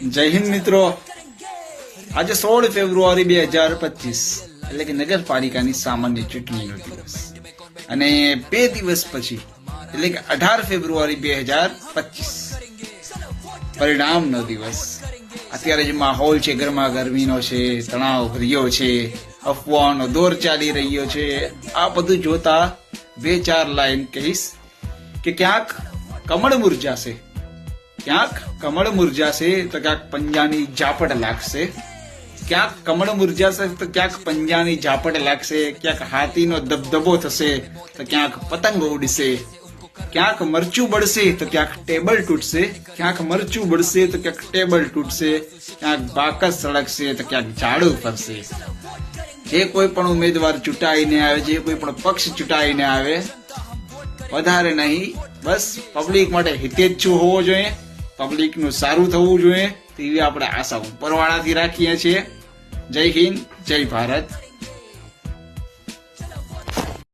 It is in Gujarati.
જય હિન્દ મિત્રો. આજે સોળ ફેબ્રુઆરી બે હજાર પચીસ, એટલે કે નગરપાલિકાની સામાન્ય ચૂંટણીનો દિવસ. અને બે દિવસ પછી, એટલે કે અઢાર ફેબ્રુઆરી બે હજાર પચીસ, પરિણામનો દિવસ. અત્યારે જે માહોલ છે, ગરમા ગરમીનો છે, તણાવ ભર્યો છે અફવાનો દોર ચાલી રહ્યો છે, આ બધું જોતા બે ચાર લાઈન કહીશ કે ક્યાંક કમળ મુરઝાશે. ક્યાંક કમળ મુરજાશે તો ક્યાંક પંજાની ઝાપટ લાગશે. ક્યાંક કમળ મુરજાશે તો ક્યાંક પંજાની ઝાપટ લાગશે. ક્યાંક હાથીનો દબદબો થશે તો ક્યાંક પતંગ ઉડશે. ક્યાંક મરચું બળશે તો ક્યાંક ટેબલ તૂટશે. ક્યાંક મરચું બળશે તો ક્યાંક ટેબલ તૂટશે. ક્યાંક બાકસ સળગશે તો ક્યાંક ઝાડુ ફરશે. જે કોઈ પણ ઉમેદવાર ચૂંટાઈને આવે, જે કોઈ પણ પક્ષ ચૂંટાઈને આવે, વધારે નહીં, બસ પબ્લિક માટે હિતેચ્છુ હોવો જોઈએ. પબ્લિકનું સારું થવું જોઈએ તેવી આપણે આશા ઉપરવાળાથી રાખીએ છીએ. જય હિન્દ જય ભારત.